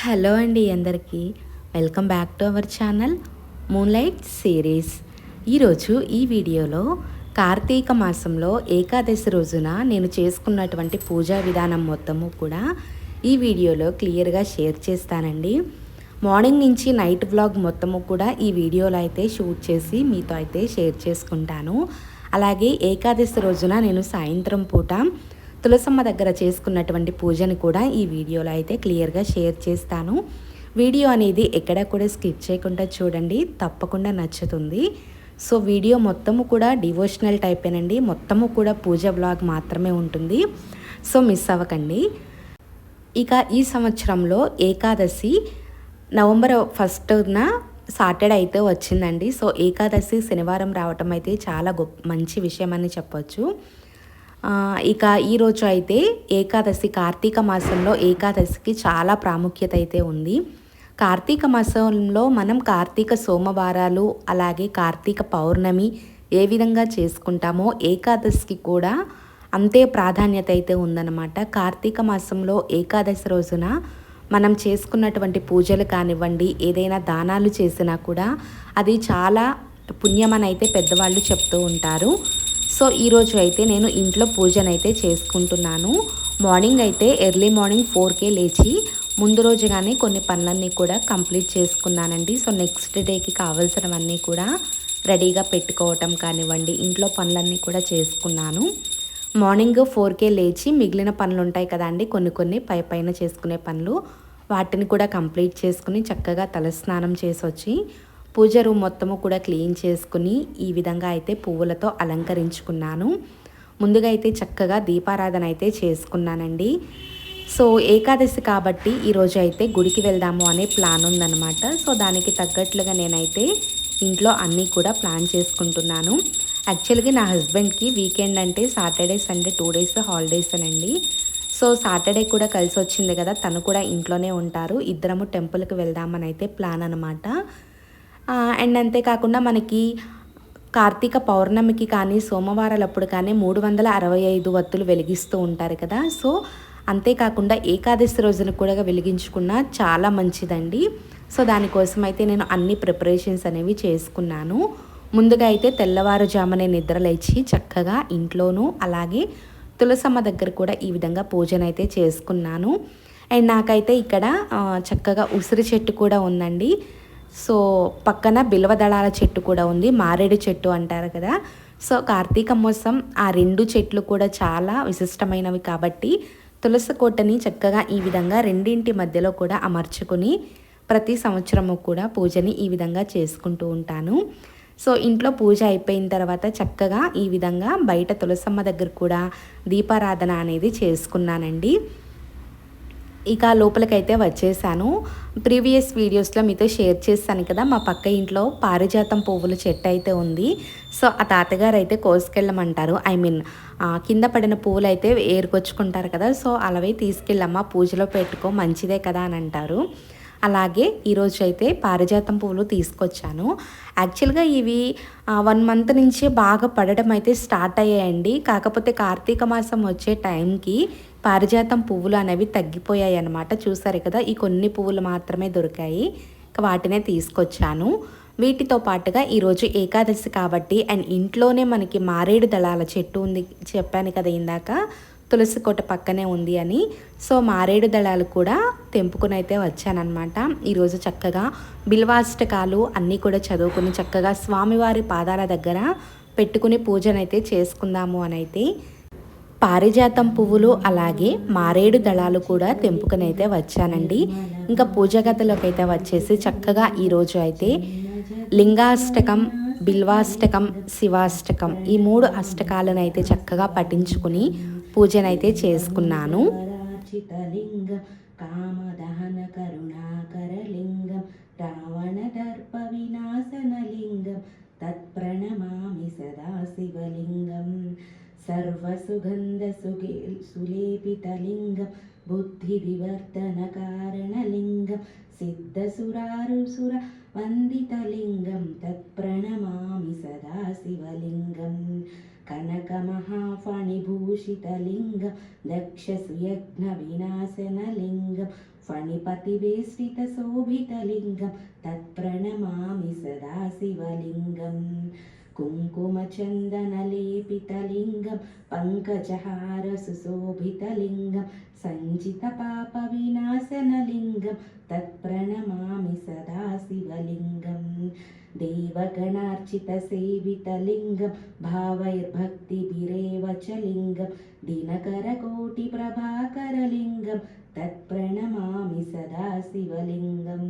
Hello అండి అందరికీ. Welcome back to our channel moonlight series. ఈరోజు ఈ వీడియోలో కార్తీక మాసంలో ఏకాదశి రోజున నేను చేసుకున్నటువంటి పూజా విధానం మొత్తము కూడా ఈ వీడియోలో క్లియర్గా షేర్ చేస్తానండి. మార్నింగ్ నుంచి నైట్ వ్లాగ్ మొత్తము కూడా ఈ వీడియోలో అయితే షూట్ చేసి మీతో అయితే షేర్ చేసుకుంటాను. అలాగే ఏకాదశి రోజున నేను సాయంత్రం పూట తులసమ్మ దగ్గర చేసుకున్నటువంటి పూజని కూడా ఈ వీడియోలో అయితే క్లియర్గా షేర్ చేస్తాను. వీడియో అనేది ఎక్కడ కూడా స్కిప్ చేయకుండా చూడండి తప్పకుండా నచ్చుతుంది. సో వీడియో మొత్తము కూడా డివోషనల్ టైపేనండి. మొత్తము కూడా పూజ బ్లాగ్ మాత్రమే ఉంటుంది. సో మిస్ అవ్వకండి. ఇక ఈ సంవత్సరంలో ఏకాదశి నవంబర్ ఫస్ట్న సాటర్డే అయితే వచ్చిందండి. సో ఏకాదశి శనివారం రావటం అయితే చాలా గొప్ప మంచి విషయం అని చెప్పొచ్చు. ఇక ఈరోజు అయితే ఏకాదశి కార్తీక మాసంలో ఏకాదశికి చాలా ప్రాముఖ్యత అయితే ఉంది. కార్తీక మాసంలో మనం కార్తీక సోమవారాలు అలాగే కార్తీక పౌర్ణమి ఏ విధంగా చేసుకుంటామో ఏకాదశికి కూడా అంతే ప్రాధాన్యత అయితే ఉందన్నమాట. కార్తీక మాసంలో ఏకాదశి రోజున మనం చేసుకున్నటువంటి పూజలు కానివ్వండి ఏదైనా దానాలు చేసినా కూడా అది చాలా పుణ్యమని అయితే పెద్దవాళ్ళు చెప్తూ ఉంటారు. సో ఈరోజు అయితే నేను ఇంట్లో పూజనైతే చేసుకుంటున్నాను. మార్నింగ్ అయితే ఎర్లీ మార్నింగ్ ఫోర్కే లేచి ముందు రోజుగానే కొన్ని పనులన్నీ కూడా కంప్లీట్ చేసుకున్నానండి. సో నెక్స్ట్ డేకి కావాల్సినవన్నీ కూడా రెడీగా పెట్టుకోవటం కానివ్వండి ఇంట్లో పనులన్నీ కూడా చేసుకున్నాను. మార్నింగ్ ఫోర్కే లేచి మిగిలిన పనులు ఉంటాయి కదండి కొన్ని కొన్ని పై పైన చేసుకునే పనులు వాటిని కూడా కంప్లీట్ చేసుకుని చక్కగా తలస్నానం చేసి వచ్చి పూజ రూమ్ మొత్తము కూడా క్లీన్ చేసుకుని ఈ విధంగా అయితే పువ్వులతో అలంకరించుకున్నాను. ముందుగా అయితే చక్కగా దీపారాధన అయితే చేసుకున్నానండి. సో ఏకాదశి కాబట్టి ఈరోజు అయితే గుడికి వెళ్దాము అనే ప్లాన్ ఉందన్నమాట. సో దానికి తగ్గట్లుగా నేనైతే ఇంట్లో అన్నీ కూడా ప్లాన్ చేసుకుంటున్నాను. యాక్చువల్గా నా హస్బెండ్కి వీకెండ్ అంటే Saturday Sunday two days holidays అనండి. సో సాటర్డే కూడా కలిసి వచ్చింది కదా తను కూడా ఇంట్లోనే ఉంటారు. ఇద్దరము టెంపుల్కి వెళ్దామని అయితే ప్లాన్ అనమాట అండ్ అంతేకాకుండా మనకి కార్తీక పౌర్ణమికి కానీ సోమవారాలప్పుడు కానీ మూడు వందల అరవై ఐదు వత్తులు వెలిగిస్తూ ఉంటారు కదా. సో అంతేకాకుండా ఏకాదశి రోజున కూడా వెలిగించుకున్న చాలా మంచిదండి. సో దానికోసం అయితే నేను అన్ని ప్రిపరేషన్స్ అనేవి చేసుకున్నాను. ముందుగా అయితే తెల్లవారుజామునే నిద్రలేచి చక్కగా ఇంట్లోనూ అలాగే తులసమ్మ దగ్గర కూడా ఈ విధంగా పూజనైతే చేసుకున్నాను. అండ్ నాకైతే ఇక్కడ చక్కగా ఉసిరి చెట్టు కూడా ఉందండి. సో పక్కన బిల్వ దళాల చెట్టు కూడా ఉంది మారేడు చెట్టు అంటారు కదా. సో కార్తీక మాసం ఆ రెండు చెట్లు కూడా చాలా విశిష్టమైనవి కాబట్టి తులసి కోటని చక్కగా ఈ విధంగా రెండింటి మధ్యలో కూడా అమర్చుకుని ప్రతి సంవత్సరము కూడా పూజని ఈ విధంగా చేసుకుంటూ ఉంటాను. సో ఇంట్లో పూజ అయిపోయిన తర్వాత చక్కగా ఈ విధంగా బయట తులసమ్మ దగ్గర కూడా దీపారాధన అనేది చేసుకున్నానండి. ఇక లోపలికైతే వచ్చేసాను. ప్రీవియస్ వీడియోస్లో మీతో షేర్ చేశాను కదా మా పక్క ఇంట్లో పారిజాతం పువ్వుల చెట్టు అయితే ఉంది. సో ఆ తాతగారు అయితే కోసుకెళ్ళమంటారు. ఐ మీన్ కింద పడిన పువ్వులు అయితే ఏరుకొచ్చుకుంటారు కదా సో అలాగే తీసుకెళ్ళమ్మా పూజలో పెట్టుకో మంచిదే కదా అని అంటారు. అలాగే ఈరోజు అయితే పారిజాతం పువ్వులు తీసుకొచ్చాను. యాక్చువల్గా ఇవి వన్ మంత్ నుంచే బాగా పడడం అయితే స్టార్ట్ అయ్యాయండి. కాకపోతే కార్తీక మాసం వచ్చే టైంకి పారిజాతం పువ్వులు అనేవి తగ్గిపోయాయి అన్నమాట చూసారు కదా ఈ కొన్ని పువ్వులు మాత్రమే దొరికాయి. వాటినే తీసుకొచ్చాను. వీటితో పాటుగా ఈరోజు ఏకాదశి కాబట్టి అండ్ ఇంట్లోనే మనకి మారేడు దళాల చెట్టు ఉంది చెప్పాను కదా ఇందాక తులసి కోట పక్కనే ఉంది అని. సో మారేడు దళాలు కూడా తెంపుకుని అయితే వచ్చానమాట ఈరోజు చక్కగా బిల్వాష్టకాలు అన్నీ కూడా చదువుకుని చక్కగా స్వామివారి పాదాల దగ్గర పెట్టుకుని పూజనైతే చేసుకుందాము అని అయితే పారిజాతం పువ్వులు అలాగే మారేడు దళాలు కూడా తెంపుకుని వచ్చానండి. ఇంకా పూజ గదిలోకి అయితే వచ్చేసి చక్కగా ఈరోజు అయితే లింగాష్టకం బిల్వాష్టకం శివాష్టకం ఈ మూడు అష్టకాలను అయితే చక్కగా పఠించుకుని పూజనైతే చేసుకున్నాను. కామదహన కరుణాకరలింగం రావణదర్ప వినాశనలింగం తత్ప్రణమామి సదా శివలింగం सर्वसुगन्धसुगे सुलेपितलिङ्गं बुद्धिविवर्धनकारणलिङ्गं सिद्धसुरारुसुर वन्दितलिङ्गं तत्प्रणमामि सदा शिवलिङ्गं कनकमहाफणिभूषितलिङ्गं दक्षसुयज्ञविनाशनलिङ्गं फणिपतिवेष्टितशोभितलिङ्गं तत्प्रणमामि सदा शिवलिङ्गम् कुङ्कुमचन्दनलेपितलिङ्गं पङ्कजहारसुशोभितलिङ्गं सञ्चितपापविनाशनलिङ्गं तत्प्रणमामि सदा शिवलिङ्गम् देवगणार्चितसेवितलिङ्गं भावैर्भक्तिभिरेव च लिङ्गं दिनकरकोटिप्रभाकरलिङ्गं तत्प्रणमामि सदा शिवलिङ्गम्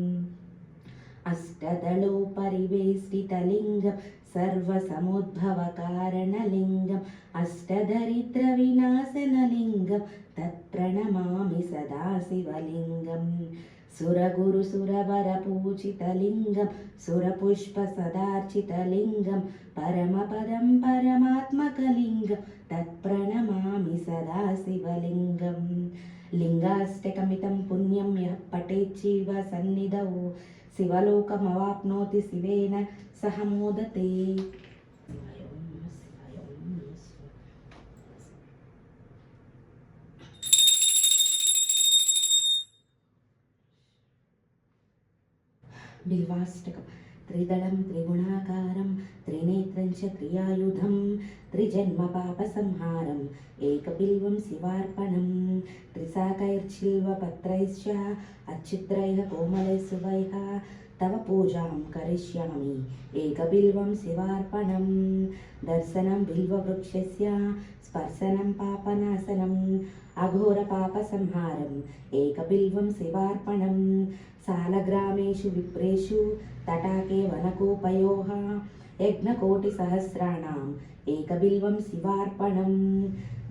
अष्टदलोपरिवेष्टितलिङ्गं सर्वसमुद्भवकारणलिङ्गम् अष्टदरिद्रविनाशनलिङ्गं तत्प्रणमामि सदा शिवलिङ्गम् सुरगुरुसुरवरपूजितलिङ्गं सुरपुष्पसदार्चितलिङ्गं परमपदं परमात्मकलिङ्गं तत्प्रणमामि सदा शिवलिङ्गम् लिङ्गाष्टकमितं पुण्यं यः पठेच्छिव सन्निधौ శివలోకమవాప్నోతి శివేన సహమోదతే బిల్వాష్టకం త్రిదళం త్రిగుణాకారం త్రినేత్రం చ క్రియాయుధం త్రిజన్మ పాప సంహారం ఏకపిల్వం శివార్పణం త్రిశాఖైర్చిల్వ పత్రైశ్చ అచ్యుత్రై కోమలై సువైహ తవ పూజాం కరిష్యామి ఏకబిల్వం శివార్పణం దర్శనం బిల్వవృక్షస్య స్పర్శనం పాపనాశనం అఘోర పాప సంహారం ఏకబిల్వం శివార్పణం సాలగ్రామేషు విప్రేషు తటాకే వనకోపయోహ యజ్ఞకోటిసహస్రాణం ఏకబిల్వం శివార్పణం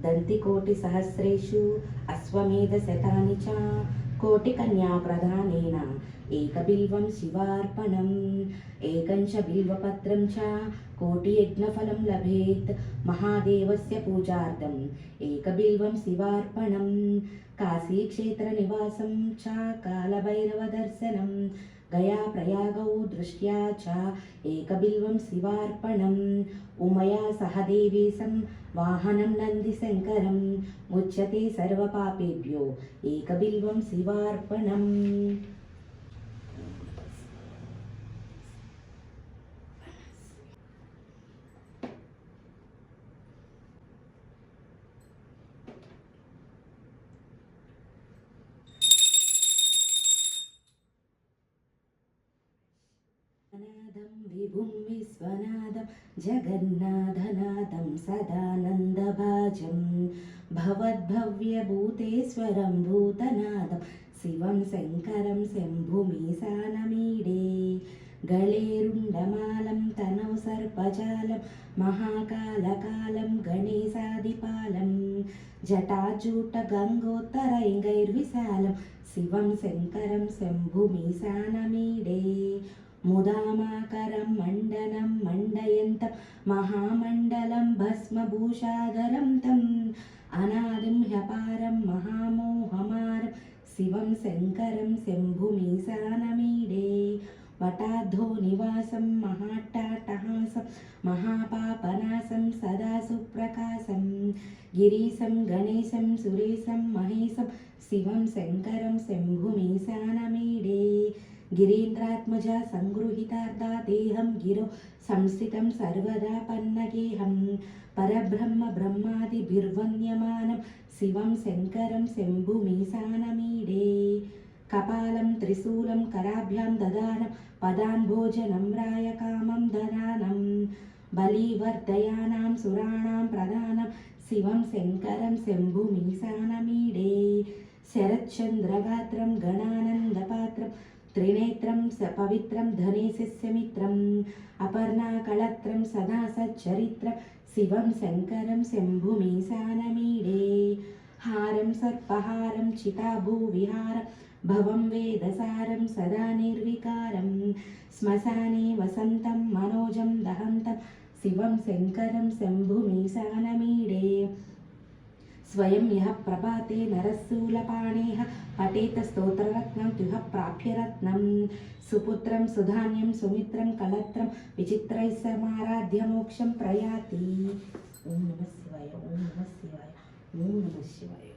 దంతికోటిసహస్రేషు అశ్వమేధ శతాని చ कोटिकन्याप्रदानेन एकबिल्वं शिवार्पणम् एकं च बिल्वपत्रं च कोटियज्ञफलं लभेत् महादेवस्य पूजार्थम् एकबिल्वं शिवार्पणं काशीक्षेत्रनिवासं च कालभैरवदर्शनं गयाप्रयागौ दृष्ट्या च एकबिल्वं शिवार्पणम् उमया सह देवीसं వాహనం నందిశంకరం ముచ్యతే సర్వపాపేభ్యో ఏకబిల్వం శివార్పణం. विश्वनादं जगन्नाथनादं सदानन्दभाजं भवद्भव्यभूतेश्वरं भूतनादं शिवं शङ्करं शम्भुमीशानमीडे गळेरुण्डमालं तनौ सर्पजालं महाकालकालं गणेशादिपालं जटाजूटगङ्गोत्तरैङ्गैर्विशालं शिवं शङ्करं शम्भुमीशानमीडे ముదామాకరం మండనం మండయంతం మహామండలం భస్మభూషాధరం తం అనాదిం హ్యపారం మహామోహమారం శివం శంకరం శంభుమీశానమీడే వటాధో నివాసం మహాట్టాటహాసం మహాపాపనాశం సదా సుప్రకాశం గిరీశం గణేశం సురేశం మహేశం శివం శంకరం శంభుమీశానమీడే గిరీంద్రాత్మజ సంగృహీతార్థా దేహం గిరో సంస్థితం సర్వదా పన్నగేహం పరబ్రహ్మ బ్రహ్మాది బిర్వన్యమానం శివం శంకరం శంభుమీశానమీడే కపాలం త్రిశూలం కరాభ్యాం దదానం పదాన్ భోజనం రాయ కామం దదానం బలివర్ధయానాం సురాణాం ప్రధానం శివం శంకరం శంభుమీశానమీడే శరచంద్రగాత్రం గణానందపాత్రం त्रिनेत्रं स पवित्रं धनेशस्य मित्रम् अपर्णाकळत्रं सदा सच्चरित्रं शिवं शङ्करं शम्भुमीशानमीडे हारं सर्पहारं चिताभूविहारं भवं वेदसारं सदा निर्विकारं श्मशाने वसन्तं मनोजं दहन्तं शिवं शङ्करं शम्भुमीशानमीडे स्वयं यः प्रभाते नरसूलपाणेः पठेत स्तोत्ररत्नं प्राप्य रत्नं सुपुत्रं सुधान्यं, सुमित्रं कलत्रं, विचित्रैः समाराध्य मोक्षं प्रयाति ओम नमः शिवाय, ॐ नमः शिवाय, ॐ नमः शिवाय.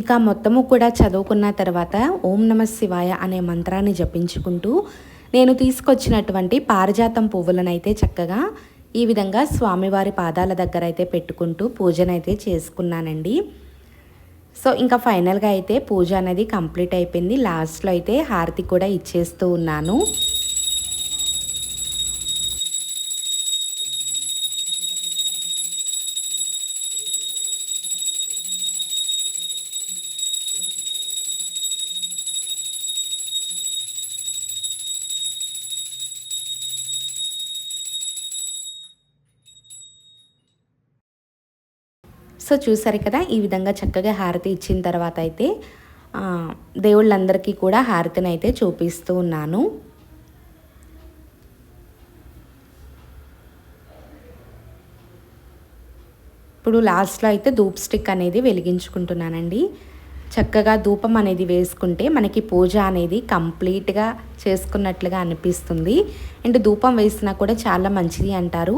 ఇక మొత్తము కూడా చదువుకున్న తర్వాత ఓం నమ శివాయ అనే మంత్రాన్ని జపించుకుంటూ నేను తీసుకొచ్చినటువంటి పారిజాతం పువ్వులను అయితే చక్కగా ఈ విధంగా స్వామివారి పాదాల దగ్గర అయితే పెట్టుకుంటూ పూజనైతే చేసుకున్నానండి. సో ఇంకా ఫైనల్గా అయితే పూజ అనేది కంప్లీట్ అయిపోయింది. లాస్ట్లో అయితే హారతి కూడా ఇచ్చేస్తూ ఉన్నాను. సో చూసారు కదా ఈ విధంగా చక్కగా హారతి ఇచ్చిన తర్వాత అయితే దేవుళ్ళందరికీ కూడా హారతిని అయితే చూపిస్తూ ఉన్నాను. ఇప్పుడు లాస్ట్లో అయితే ధూప్ స్టిక్ అనేది వెలిగించుకుంటున్నానండి. చక్కగా ధూపం అనేది వేసుకుంటే మనకి పూజ అనేది కంప్లీట్గా చేసుకున్నట్లుగా అనిపిస్తుంది. అండ్ ధూపం వేసినా కూడా చాలా మంచిది అంటారు.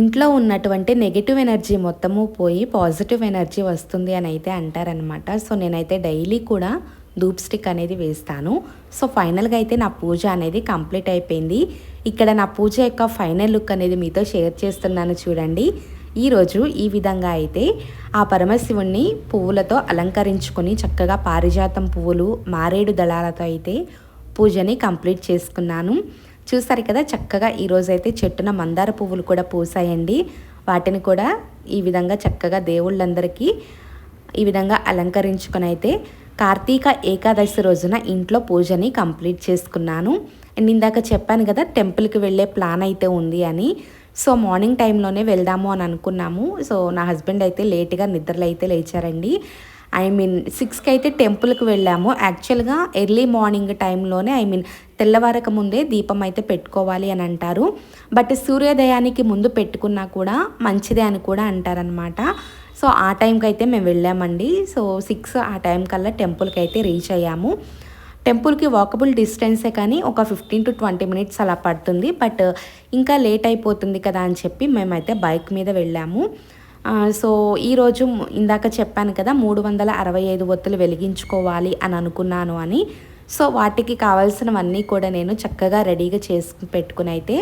ఇంట్లో ఉన్నటువంటి నెగిటివ్ ఎనర్జీ మొత్తము పోయి పాజిటివ్ ఎనర్జీ వస్తుంది అని అయితే అంటారనమాట సో నేనైతే డైలీ కూడా ధూప్ స్టిక్ అనేది వేస్తాను. సో ఫైనల్గా అయితే నా పూజ అనేది కంప్లీట్ అయిపోయింది. ఇక్కడ నా పూజ యొక్క ఫైనల్ లుక్ అనేది మీతో షేర్ చేస్తున్నాను చూడండి. ఈరోజు ఈ విధంగా అయితే ఆ పరమశివుణ్ణి పువ్వులతో అలంకరించుకొని చక్కగా పారిజాతం పువ్వులు మారేడు దళాలతో అయితే పూజని కంప్లీట్ చేసుకున్నాను. చూసారు కదా చక్కగా ఈరోజైతే చెట్టున మందార పువ్వులు కూడా పూసాయండి. వాటిని కూడా ఈ విధంగా చక్కగా దేవుళ్ళందరికీ ఈ విధంగా అలంకరించుకుని అయితే కార్తీక ఏకాదశి రోజున ఇంట్లో పూజని కంప్లీట్ చేసుకున్నాను. అండ్ ఇందాక చెప్పాను కదా టెంపుల్కి వెళ్ళే ప్లాన్ అయితే ఉంది అని. సో మార్నింగ్ టైంలోనే వెళ్దాము అని అనుకున్నాము. సో నా హస్బెండ్ అయితే లేట్గా నిద్రలు అయితే లేచారండి. ఐ మీన్ సిక్స్కి అయితే టెంపుల్కి వెళ్ళాము. యాక్చువల్గా ఎర్లీ మార్నింగ్ టైంలోనే ఐ మీన్ తెల్లవారక ముందే దీపం అయితే పెట్టుకోవాలి అని అంటారు. బట్ సూర్యోదయానికి ముందు పెట్టుకున్నా కూడా మంచిదే అని కూడా అంటారనమాట సో ఆ టైంకి అయితే మేము వెళ్ళామండి. సో సిక్స్ ఆ టైం కల్లా టెంపుల్కి అయితే రీచ్ అయ్యాము. టెంపుల్కి వాకబుల్ డిస్టెన్సే కానీ ఒక ఫిఫ్టీన్ టు ట్వంటీ మినిట్స్ అలా పడుతుంది. బట్ ఇంకా లేట్ అయిపోతుంది కదా అని చెప్పి మేమైతే బైక్ మీద వెళ్ళాము. సో ఈరోజు ఇందాక చెప్పాను కదా మూడు వందల అరవై ఐదు ఒత్తులు వెలిగించుకోవాలి అని అనుకున్నాను అని. సో వాటికి కావాల్సినవన్నీ కూడా నేను చక్కగా రెడీగా చేసి పెట్టుకుని అయితే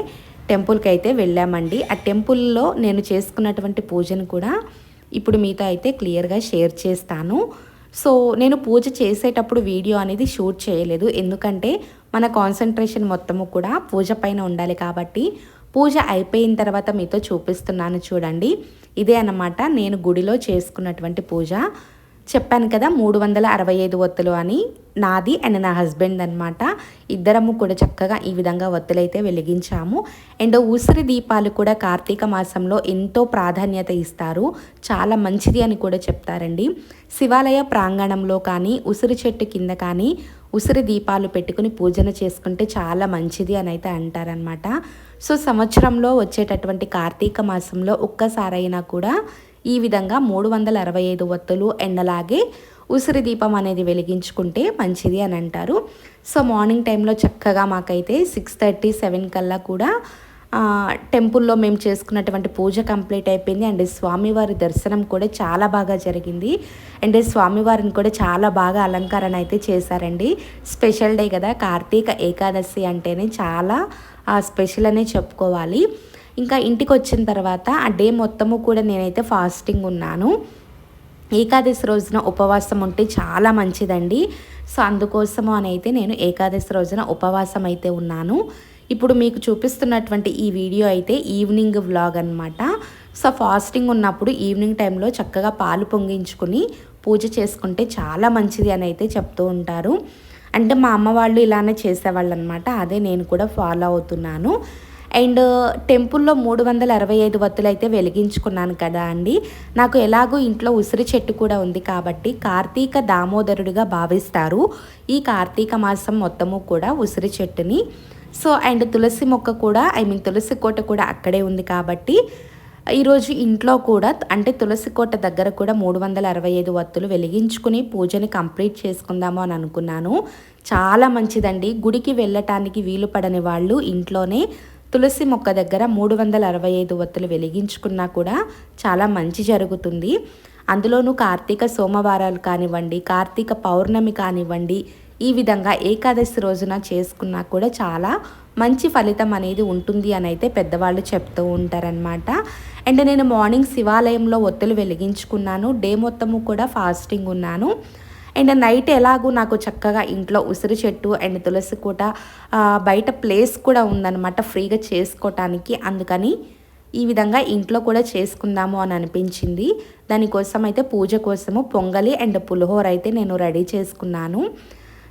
టెంపుల్కి అయితే వెళ్ళామండి. ఆ టెంపుల్లో నేను చేసుకున్నటువంటి పూజను కూడా ఇప్పుడు మీతో అయితే క్లియర్గా షేర్ చేస్తాను. సో నేను పూజ చేసేటప్పుడు వీడియో అనేది షూట్ చేయలేదు. ఎందుకంటే మన కాన్సన్ట్రేషన్ మొత్తము కూడా పూజ పైన ఉండాలి కాబట్టి పూజ అయిపోయిన తర్వాత మీతో చూపిస్తున్నాను చూడండి. ఇదే అన్నమాట. నేను గుడిలో చేసుకున్నటువంటి పూజ. చెప్పాను కదా మూడు వందల అరవై ఐదు ఒత్తులు అని. నాది అండ్ నా హస్బెండ్ అనమాట ఇద్దరము కూడా చక్కగా ఈ విధంగా ఒత్తులైతే వెలిగించాము. అండ్ ఉసిరి దీపాలు కూడా కార్తీక మాసంలో ఎంతో ప్రాధాన్యత ఇస్తారు. చాలా మంచిది అని కూడా చెప్తారండి. శివాలయ ప్రాంగణంలో కానీ ఉసిరి చెట్టు కింద కానీ ఉసిరి దీపాలు పెట్టుకుని పూజన చేసుకుంటే చాలా మంచిది అని అయితే అంటారనమాట సో సంవత్సరంలో వచ్చేటటువంటి కార్తీక మాసంలో ఒక్కసారైనా కూడా ఈ విధంగా మూడు వందల అరవై ఐదు ఒత్తులు ఎండలాగే ఉసిరి దీపం అనేది వెలిగించుకుంటే మంచిది అని అంటారు. సో మార్నింగ్ టైంలో చక్కగా మాకైతే సిక్స్ థర్టీ సెవెన్ కల్లా కూడా టెంపుల్లో మేము చేసుకున్నటువంటి పూజ కంప్లీట్ అయిపోయింది. అండ్ స్వామివారి దర్శనం కూడా చాలా బాగా జరిగింది. అండ్ స్వామివారిని కూడా చాలా బాగా అలంకరణ అయితే చేశారండి. స్పెషల్ డే కదా కార్తీక ఏకాదశి అంటేనే చాలా ఆ, స్పెషల్ అనే చెప్పుకోవాలి. ఇంకా ఇంటికి వచ్చిన తర్వాత ఆ డే మొత్తము కూడా నేనైతే ఫాస్టింగ్ ఉన్నాను. ఏకాదశి రోజున ఉపవాసం ఉంటే చాలా మంచిదండి. సో అందుకోసము అని అయితే నేను ఏకాదశి రోజున ఉపవాసం అయితే ఉన్నాను. ఇప్పుడు మీకు చూపిస్తున్నటువంటి ఈ వీడియో అయితే ఈవినింగ్ వ్లాగ్ అనమాట సో ఫాస్టింగ్ ఉన్నప్పుడు ఈవినింగ్ టైంలో చక్కగా పాలు పొంగించుకుని పూజ చేసుకుంటే చాలా మంచిది అని అయితే చెప్తూ ఉంటారు. అంటే మా అమ్మ వాళ్ళు ఇలానే చేసేవాళ్ళు అనమాట అదే నేను కూడా ఫాలో అవుతున్నాను. అండ్ టెంపుల్లో మూడు వందల అరవై ఐదు వత్తులు అయితే వెలిగించుకున్నాను కదా అండి. నాకు ఎలాగో ఇంట్లో ఉసిరి చెట్టు కూడా ఉంది కాబట్టి కార్తీక దామోదరుడిగా భావిస్తారు. ఈ కార్తీక మాసం మొత్తము కూడా ఉసిరి చెట్టుని. సో అండ్ తులసి మొక్క కూడా ఐ మీన్ తులసి కోట కూడా అక్కడే ఉంది కాబట్టి ఈరోజు ఇంట్లో కూడా అంటే తులసి కోట దగ్గర కూడా మూడు వందల అరవై ఐదు వత్తులు వెలిగించుకుని పూజని కంప్లీట్ చేసుకుందాము అని అనుకున్నాను. చాలా మంచిదండి. గుడికి వెళ్ళటానికి వీలు పడని వాళ్ళు ఇంట్లోనే తులసి మొక్క దగ్గర మూడు వందల అరవై ఐదు వత్తులు వెలిగించుకున్నా కూడా చాలా మంచి జరుగుతుంది. అందులోనూ కార్తీక సోమవారాలు కానివ్వండి కార్తీక పౌర్ణమి కానివ్వండి ఈ విధంగా ఏకాదశి రోజున చేసుకున్నా కూడా చాలా మంచి ఫలితం అనేది ఉంటుంది అని అయితే పెద్దవాళ్ళు చెప్తూ ఉంటారనమాట అండ్ నేను మార్నింగ్ శివాలయంలో ఒత్తులు వెలిగించుకున్నాను. డే మొత్తము కూడా ఫాస్టింగ్ ఉన్నాను. అండ్ నైట్ ఎలాగూ నాకు చక్కగా ఇంట్లో ఉసిరి చెట్టు అండ్ తులసి కూట బయట ప్లేస్ కూడా ఉందన్నమాట ఫ్రీగా చేసుకోవటానికి అందుకని ఈ విధంగా ఇంట్లో కూడా చేసుకుందాము అని అనిపించింది. దానికోసం అయితే పూజ కోసము పొంగలి అండ్ పులిహోర అయితే నేను రెడీ చేసుకున్నాను.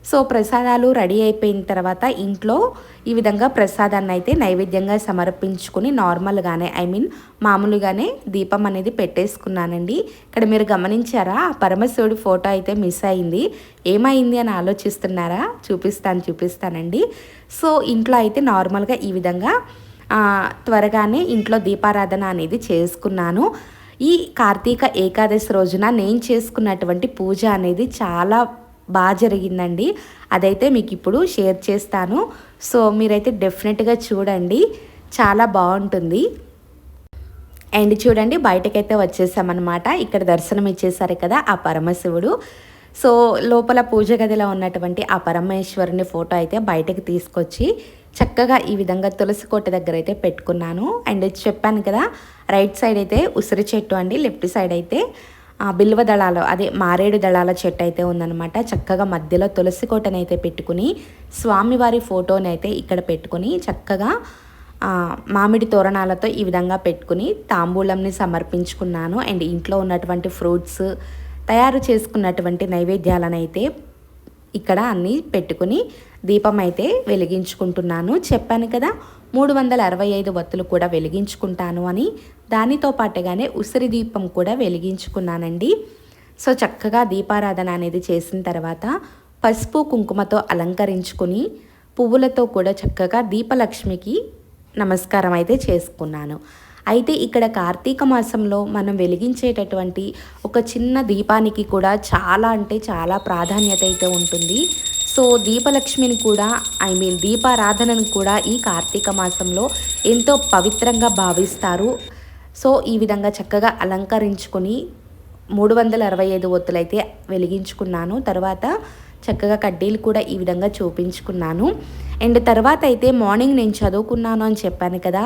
సో ప్రసాదాలు రెడీ అయిపోయిన తర్వాత ఇంట్లో ఈ విధంగా ప్రసాదాన్ని అయితే నైవేద్యంగా సమర్పించుకుని నార్మల్గానే ఐ మీన్ మామూలుగానే దీపం అనేది పెట్టేసుకున్నానండి. ఇక్కడ మీరు గమనించారా? పరమశివుడి ఫోటో అయితే మిస్ అయింది. ఏమైంది అని ఆలోచిస్తున్నారా? చూపిస్తాను చూపిస్తానండి. సో ఇంట్లో అయితే నార్మల్గా ఈ విధంగా త్వరగానే ఇంట్లో దీపారాధన అనేది చేసుకున్నాను. ఈ కార్తీక ఏకాదశి రోజున నేను చేసుకున్నటువంటి పూజ అనేది చాలా బాగా జరిగిందండి. అదైతే మీకు ఇప్పుడు షేర్ చేస్తాను. సో మీరైతే డెఫినెట్గా చూడండి. చాలా బాగుంటుంది అండ్ చూడండి బయటకైతే వచ్చేసామన్నమాట. ఇక్కడ దర్శనం ఇచ్చేసారు కదా ఆ పరమశివుడు. సో లోపల పూజ గదిలో ఉన్నటువంటి ఆ పరమేశ్వరుని ఫోటో అయితే బయటకు తీసుకొచ్చి చక్కగా ఈ విధంగా తులసి కోట దగ్గర అయితే పెట్టుకున్నాను. అండ్ చెప్పాను కదా రైట్ సైడ్ అయితే ఉసిరి చెట్టు అండి లెఫ్ట్ సైడ్ అయితే. బిల్వ దళాలు అదే మారేడు దళాల చెట్టు అయితే ఉందన్నమాట. చక్కగా మధ్యలో తులసి కోటనైతే పెట్టుకుని స్వామివారి ఫోటోని అయితే ఇక్కడ పెట్టుకుని చక్కగా మామిడి తోరణాలతో ఈ విధంగా పెట్టుకుని తాంబూలంని సమర్పించుకున్నాను. అండ్ ఇంట్లో ఉన్నటువంటి ఫ్రూట్స్ తయారు చేసుకున్నటువంటి నైవేద్యాలను అయితే ఇక్కడ అన్నీ పెట్టుకుని దీపం అయితే వెలిగించుకుంటున్నాను. చెప్పాను కదా మూడు వందల అరవై ఐదు వత్తులు కూడా వెలిగించుకుంటాను అని దానితో పాటుగానే ఉసిరి దీపం కూడా వెలిగించుకున్నానండి. సో చక్కగా దీపారాధన అనేది చేసిన తర్వాత పసుపు కుంకుమతో అలంకరించుకుని పువ్వులతో కూడా చక్కగా దీపలక్ష్మికి నమస్కారం అయితే చేసుకున్నాను. అయితే ఇక్కడ కార్తీక మాసంలో మనం వెలిగించేటటువంటి ఒక చిన్న దీపానికి కూడా చాలా అంటే చాలా ప్రాధాన్యత అయితే ఉంటుంది. సో దీపలక్ష్మిని కూడా ఐ మీన్ దీపారాధనను కూడా ఈ కార్తీక మాసంలో ఎంతో పవిత్రంగా భావిస్తారు. సో ఈ విధంగా చక్కగా అలంకరించుకొని మూడు వందల అరవై ఐదు ఒత్తులైతే వెలిగించుకున్నాను. తర్వాత చక్కగా కడ్డీలు కూడా ఈ విధంగా చూపించుకున్నాను. అండ్ తర్వాత అయితే మార్నింగ్ నేను చదువుకున్నాను అని చెప్పాను కదా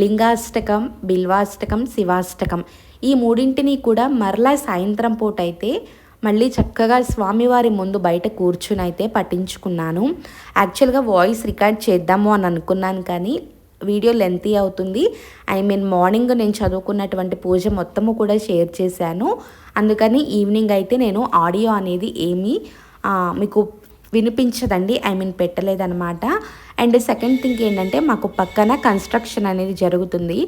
లింగాష్టకం బిల్వాష్టకం శివాష్టకం. ఈ మూడింటిని కూడా మరలా సాయంత్రం పూట అయితే మళ్ళీ చక్కగా స్వామివారి ముందు బయట కూర్చుని అయితే పట్టించుకున్నాను. యాక్చువల్గా వాయిస్ రికార్డ్ చేద్దాము అని అనుకున్నాను కానీ వీడియో లెంతీ అవుతుంది. ఐ మీన్ మార్నింగ్ నేను చదువుకున్నటువంటి పూజ మొత్తము కూడా షేర్ చేశాను. అందుకని ఈవినింగ్ అయితే నేను ఆడియో అనేది ఏమీ మీకు వినిపించదండి. ఐ మీన్ పెట్టలేదన్నమాట. అండ్ సెకండ్ థింగ్ ఏంటంటే మాకు పక్కన కన్స్ట్రక్షన్ అనేది జరుగుతుంది.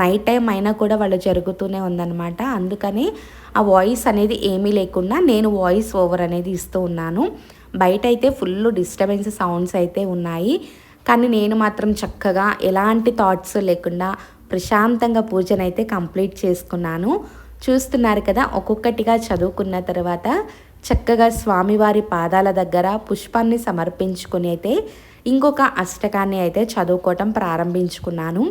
నైట్ టైం అయినా కూడా వాళ్ళు జరుగుతూనే ఉందన్నమాట. అందుకని ఆ వాయిస్ అనేది ఏమీ లేకుండా నేను వాయిస్ ఓవర్ అనేది ఇస్తూ ఉన్నాను. బయట అయితే ఫుల్ డిస్టర్బెన్స్ సౌండ్స్ అయితే ఉన్నాయి. కానీ నేను మాత్రం చక్కగా ఎలాంటి థాట్స్ లేకుండా ప్రశాంతంగా పూజనైతే కంప్లీట్ చేసుకున్నాను. చూస్తున్నారు కదా ఒక్కొక్కటిగా చదువుకున్న తర్వాత చక్కగా స్వామివారి పాదాల దగ్గర పుష్పాన్ని సమర్పించుకుని అయితే ఇంకొక అష్టకాన్ని అయితే చదువుకోవటం ప్రారంభించుకున్నాను.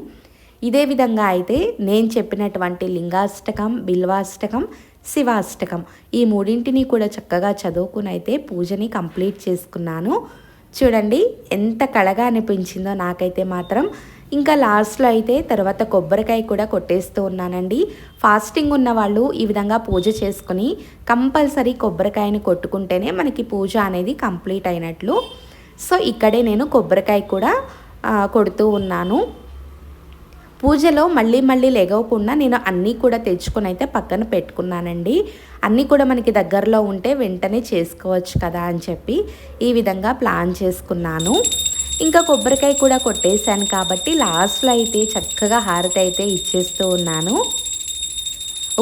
ఇదే విధంగా అయితే నేను చెప్పినటువంటి లింగాష్టకం బిల్వాష్టకం శివాష్టకం ఈ మూడింటిని కూడా చక్కగా చదువుకుని అయితే పూజని కంప్లీట్ చేసుకున్నాను. చూడండి ఎంత కళగా అనిపించిందో నాకైతే మాత్రం ఇంకా లాస్ట్లో అయితే తర్వాత కొబ్బరికాయ కూడా కొట్టేస్తూ ఉన్నానండి. ఫాస్టింగ్ ఉన్న వాళ్ళు ఈ విధంగా పూజ చేసుకుని కంపల్సరీ కొబ్బరికాయని కొట్టుకుంటేనే మనకి పూజ అనేది కంప్లీట్ అయినట్లు. సో ఇక్కడే నేను కొబ్బరికాయ కూడా కొడుతూ ఉన్నాను. పూజలో మళ్ళీ మళ్ళీ లెగవకుండా నేను అన్నీ కూడా తెచ్చుకొని అయితే పక్కన పెట్టుకున్నానండి. అన్నీ కూడా మనకి దగ్గరలో ఉంటే వెంటనే చేసుకోవచ్చు కదా అని చెప్పి ఈ విధంగా ప్లాన్ చేసుకున్నాను. ఇంకా కొబ్బరికాయ కూడా కొట్టేశాను కాబట్టి లాస్ట్లో అయితే చక్కగా హారతి అయితే ఇచ్చేస్తూ ఉన్నాను.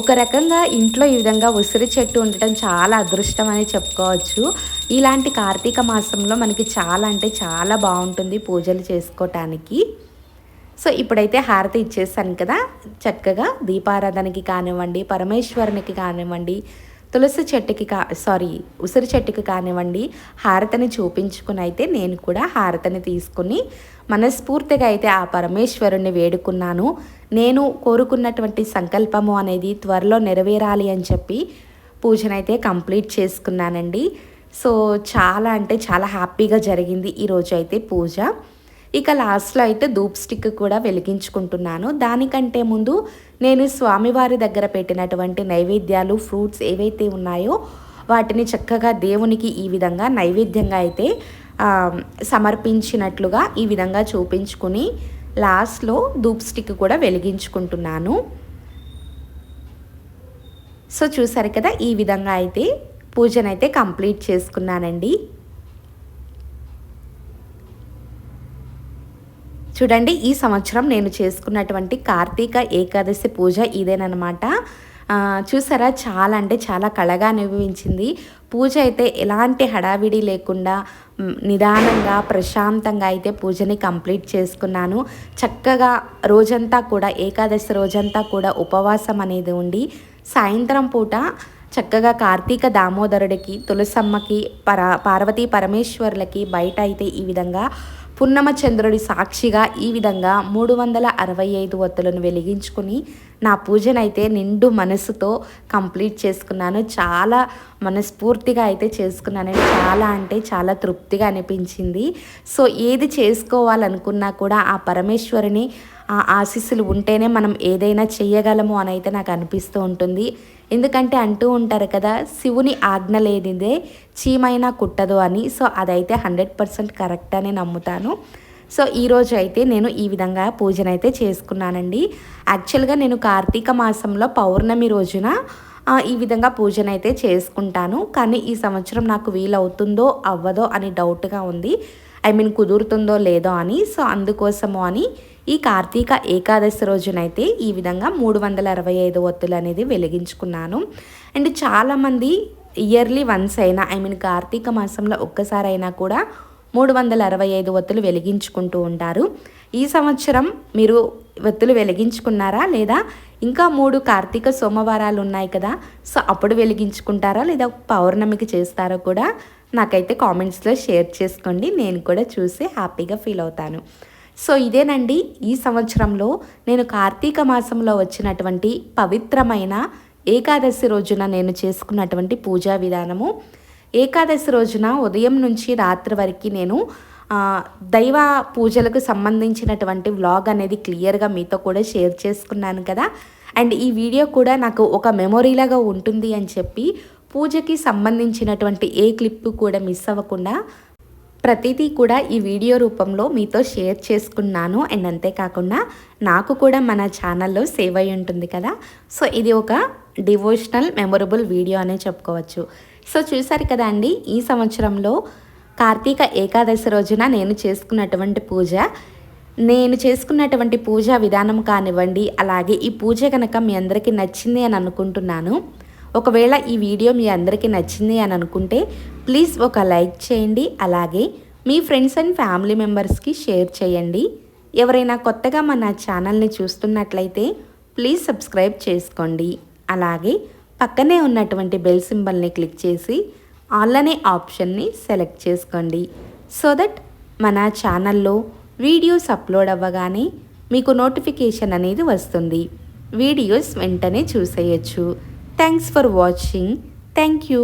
ఒక రకంగా ఇంట్లో ఈ విధంగా ఉసిరి చెట్టు ఉండటం చాలా అదృష్టం అని చెప్పుకోవచ్చు. ఇలాంటి కార్తీక మాసంలో మనకి చాలా అంటే చాలా బాగుంటుంది పూజలు చేసుకోవటానికి సో ఇప్పుడైతే హారతి ఇచ్చేసాను కదా చక్కగా దీపారాధనకి కానివ్వండి పరమేశ్వరునికి కానివ్వండి తులసి చెట్టుకి కా సారీ ఉసిరి చెట్టుకి కానివ్వండి హారతని చూపించుకుని అయితే నేను కూడా హారతని తీసుకుని మనస్ఫూర్తిగా అయితే ఆ పరమేశ్వరుణ్ణి వేడుకున్నాను. నేను కోరుకున్నటువంటి సంకల్పము అనేది త్వరలో నెరవేరాలి అని చెప్పి పూజనైతే కంప్లీట్ చేసుకున్నానండి. సో చాలా అంటే చాలా హ్యాపీగా జరిగింది ఈరోజు అయితే పూజ. ఇక లాస్ట్లో అయితే ధూప్ స్టిక్ కూడా వెలిగించుకుంటున్నాను. దానికంటే ముందు నేను స్వామివారి దగ్గర పెట్టినటువంటి నైవేద్యాలు ఫ్రూట్స్ ఏవైతే ఉన్నాయో వాటిని చక్కగా దేవునికి ఈ విధంగా నైవేద్యంగా అయితే సమర్పించినట్లుగా ఈ విధంగా చూపించుకుని లాస్ట్లో ధూప్ స్టిక్ కూడా వెలిగించుకుంటున్నాను. సో చూసారు కదా ఈ విధంగా అయితే పూజనైతే కంప్లీట్ చేసుకున్నానండి. చూడండి ఈ సంవత్సరం నేను చేసుకున్నటువంటి కార్తీక ఏకాదశి పూజ ఇదేనమాట చూసారా చాలా అంటే చాలా కళగా అనుభవించింది. పూజ అయితే ఎలాంటి హడావిడి లేకుండా నిదానంగా ప్రశాంతంగా అయితే పూజని కంప్లీట్ చేసుకున్నాను. చక్కగా రోజంతా కూడా ఏకాదశి రోజంతా కూడా ఉపవాసం అనేది ఉండి సాయంత్రం పూట చక్కగా కార్తీక దామోదరుడికి తులసమ్మకి పర పార్వతీ పరమేశ్వర్లకి బయట అయితే ఈ విధంగా పున్నమచంద్రుడి సాక్షిగా ఈ విధంగా మూడు వందల అరవై ఐదు ఒత్తులను వెలిగించుకుని నా పూజనైతే నిండు మనసుతో కంప్లీట్ చేసుకున్నాను. చాలా మనస్ఫూర్తిగా అయితే చేసుకున్నాను. చాలా అంటే చాలా తృప్తిగా అనిపించింది. సో ఏది చేసుకోవాలనుకున్నా కూడా ఆ పరమేశ్వరుని ఆ ఆశీస్సులు ఉంటేనే మనం ఏదైనా చేయగలము అని అయితే నాకు అనిపిస్తూ ఉంటుంది. ఎందుకంటే అంటూ ఉంటారు కదా శివుని ఆజ్ఞ లేనిదే చీమైనా కుట్టదు అని. సో అదైతే హండ్రెడ్ పర్సెంట్ కరెక్ట్ అని నమ్ముతాను. సో ఈరోజు అయితే నేను ఈ విధంగా పూజనైతే చేసుకున్నానండి. యాక్చువల్గా నేను కార్తీక మాసంలో పౌర్ణమి రోజున ఈ విధంగా పూజనైతే చేసుకుంటాను. కానీ ఈ సంవత్సరం నాకు వీలవుతుందో అవ్వదో అని డౌట్గా ఉంది. ఐ మీన్ కుదురుతుందో లేదో అని. సో అందుకోసము అని ఈ కార్తీక ఏకాదశి రోజునైతే ఈ విధంగా మూడు వందల అరవై ఐదు ఒత్తులు అనేది వెలిగించుకున్నాను. అండ్ చాలామంది ఇయర్లీ వన్స్ అయినా ఐ మీన్ కార్తీక మాసంలో ఒక్కసారి అయినా కూడా మూడు వందల అరవై ఐదు ఒత్తులు వెలిగించుకుంటూ ఉంటారు. ఈ సంవత్సరం మీరు ఒత్తులు వెలిగించుకున్నారా? లేదా ఇంకా మూడు కార్తీక సోమవారాలు ఉన్నాయి కదా సో అప్పుడు వెలిగించుకుంటారా? లేదా పౌర్ణమికి చేస్తారో కూడా నాకైతే కామెంట్స్లో షేర్ చేసుకోండి. నేను కూడా చూసి హ్యాపీగా ఫీల్ అవుతాను. సో ఇదేనండి ఈ సంవత్సరంలో నేను కార్తీక మాసంలో వచ్చినటువంటి పవిత్రమైన ఏకాదశి రోజున నేను చేసుకున్నటువంటి పూజా విధానము. ఏకాదశి రోజున ఉదయం నుంచి రాత్రి వరకు నేను దైవ పూజలకు సంబంధించినటువంటి వ్లాగ్ అనేది క్లియర్గా మీతో కూడా షేర్ చేసుకున్నాను కదా. అండ్ ఈ వీడియో కూడా నాకు ఒక మెమొరీలాగా ఉంటుంది అని చెప్పి పూజకి సంబంధించినటువంటి ఏ క్లిప్ కూడా మిస్ అవ్వకుండా ప్రతిదీ కూడా ఈ వీడియో రూపంలో మీతో షేర్ చేసుకున్నాను. అండ్ అంతేకాకుండా నాకు కూడా మన ఛానల్లో సేవ్ అయి ఉంటుంది కదా. సో ఇది ఒక డివోషనల్ మెమొరబుల్ వీడియో అనే చెప్పుకోవచ్చు. సో చూసారు కదా అండి ఈ సంవత్సరంలో కార్తీక ఏకాదశి రోజున నేను చేసుకున్నటువంటి పూజ. నేను చేసుకున్నటువంటి పూజా విధానం కానివ్వండి అలాగే ఈ పూజ కనుక మీ అందరికీ నచ్చింది అని అనుకుంటున్నాను. ఒకవేళ ఈ వీడియో మీ అందరికీ నచ్చింది అని అనుకుంటే ప్లీజ్ ఒక లైక్ చేయండి. అలాగే మీ ఫ్రెండ్స్ అండ్ ఫ్యామిలీ మెంబర్స్కి షేర్ చేయండి. ఎవరైనా కొత్తగా మన ఛానల్ని చూస్తున్నట్లయితే ప్లీజ్ సబ్స్క్రైబ్ చేసుకోండి. అలాగే పక్కనే ఉన్నటువంటి బెల్ సింబల్ని క్లిక్ చేసి ఆల్ అనే ఆప్షన్ని సెలెక్ట్ చేసుకోండి. సో దట్ మన ఛానల్లో వీడియోస్ అప్లోడ్ అవ్వగానే మీకు నోటిఫికేషన్ అనేది వస్తుంది. వీడియోస్ వెంటనే చూసేయచ్చు. Thanks for watching. Thank you.